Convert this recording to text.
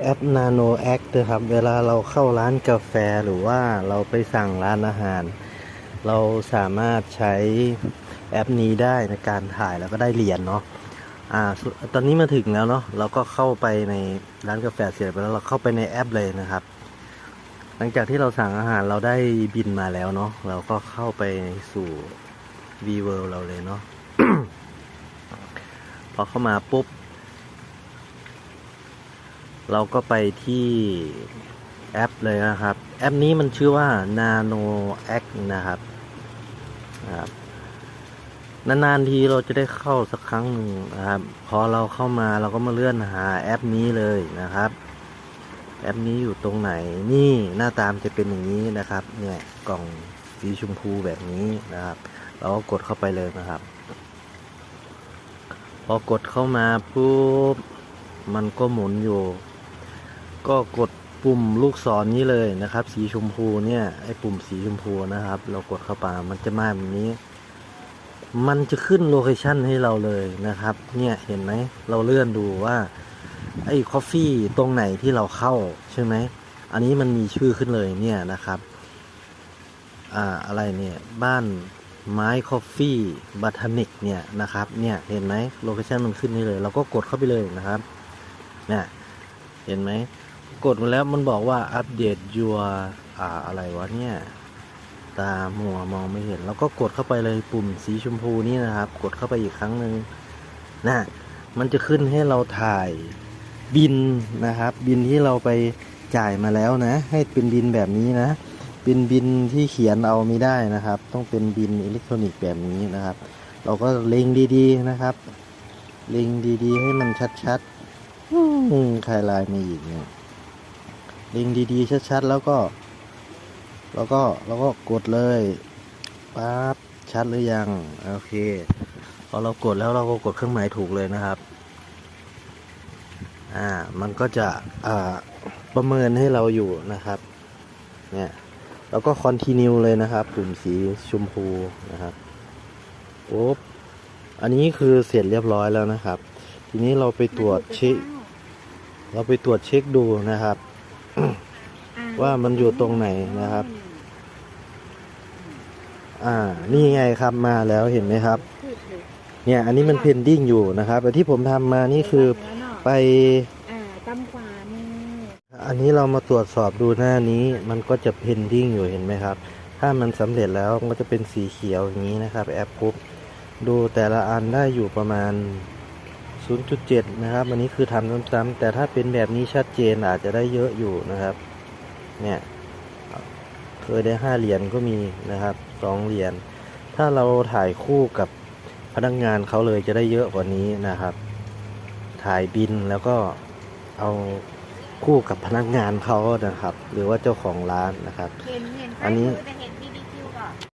แอป Nano Act นะครับ เวลาเราเข้าร้านกาแฟหรือว่าเราไปสั่งร้านอาหาร เราสามารถใช้แอปนี้ได้ในการถ่ายแล้วก็ได้เหรียญเนาะอ่าตอนนี้มาถึงแล้วเนาะเราก็เข้าไปในร้านกาแฟเสร็จไปแล้วเราเข้าไปในแอปเลยนะครับ หลังจากที่เราสั่งอาหารเราได้บินมาแล้วเนาะเราก็เข้าไปสู่ v w o r l d เราเลยเนาะพอเข้ามาปุ๊บ เราก็ไปที่แอปเลยนะครับ แอปนี้มันชื่อว่า Nano X นะครับนะครับนานๆทีเราจะได้เข้าสักครั้งหนึ่งนะครับ พอเราเข้ามาเราก็มาเลื่อนหาแอปนี้เลยนะครับ แอปนี้อยู่ตรงไหนนี่หน้าตามจะเป็นอย่างนี้นะครับเนี่ยกล่องสีชมพูแบบนี้นะครับ เราก็กดเข้าไปเลยนะครับ พอกดเข้ามาปุ๊บมันก็หมุนอยู่ ก็กดปุ่มลูกศรนี้เลยนะครับ สีชมพูเนี่ยไอ้ปุ่มสีชมพูนะครับ เรากดเข้าไปมันจะมาแบบนี้ มันจะขึ้นโลเคชันให้เราเลยนะครับ เนี่ยเห็นไหมเราเลื่อนดูว่า ไอ้คอฟฟี่ตรงไหนที่เราเข้าใช่ไหมอันนี้มันมีชื่อขึ้นเลยเนี่ยนะครับ อ่าอะไรเนี่ยบ้านไม้คอฟฟี่บัตนิกเนี่ยนะครับ เนี่ยเห็นไหมโลเคชันมันขึ้นนี่เลย เราก็กดเข้าไปเลยนะครับเนี่ยเห็นไหม กดมาแล้วมันบอกว่าอัปเดต your อ่าอะไรวะเนี่ย ตามัวมองไม่เห็น แล้วก็กดเข้าไปเลยปุ่มสีชมพูนี่นะครับ กดเข้าไปอีกครั้งหนึ่งนะมันจะขึ้นให้เราถ่ายบินนะครับ บินที่เราไปจ่ายมาแล้วนะ ให้เป็นบินแบบนี้นะเป็นบินที่เขียนเอาไม่ได้นะครับ ต้องเป็นบินอิเล็กทรอนิกส์แบบนี้นะครับ เราก็เล็งดีๆนะครับ เล็งดีๆ ให้มันชัดๆอืมใครลน์มาอีกเนี่ย เล็งดีๆ ชัดๆ แล้วก็ แล้วก็แล้วก็กดเลยปั๊บชัดหรือยัง โอเคพอเรากดแล้วเราก็กดเครื่องหมายถูกเลยนะครับ อ่ามันก็จะอ่าประเมินให้เราอยู่นะครับ เนี่ยแล้วก็คอนติเนียเลยนะครับปุ่มสีชมพูนะครับโอ๊บอันนี้คือเสร็จเรียบร้อยแล้วนะครับ ทีนี้เราไปตรวจเช็ค เราไปตรวจเช็คดูนะครับ ว่ามันอยู่ตรงไหนนะครับ อ่า นี่ไงครับมาแล้วเห็นไหมครับ เนี่ย อันนี้มันเพนดิ้งอยู่นะครับแต่ที่ผมทำมานี่คือไปอ่าตั้มขวานี่อันนี้เรามาตรวจสอบดูหน้านี้ มันก็จะเพนดิ้งอยู่เห็นไหมครับ ถ้ามันสำเร็จแล้วมันก็จะเป็นสีเขียวอย่างนี้นะครับ แอปปุ๊บดูแต่ละอันได้อยู่ประมาณ 0.7 นะครับ อันนี้คือทำซ้ำๆแต่ถ้าเป็นแบบนี้ชัดเจนอาจจะได้เยอะอยู่นะครับ เนี่ย เคยได้ห้าเหรียญก็มีนะครับสองเหรียญ ถ้าเราถ่ายคู่กับพนักงานเขาเลยจะได้เยอะกว่านี้นะครับ ถ่ายบินแล้วก็เอาคู่กับพนักงานเขานะครับ หรือว่าเจ้าของร้านนะครับเห็นเห็นอันนี้แต่เห็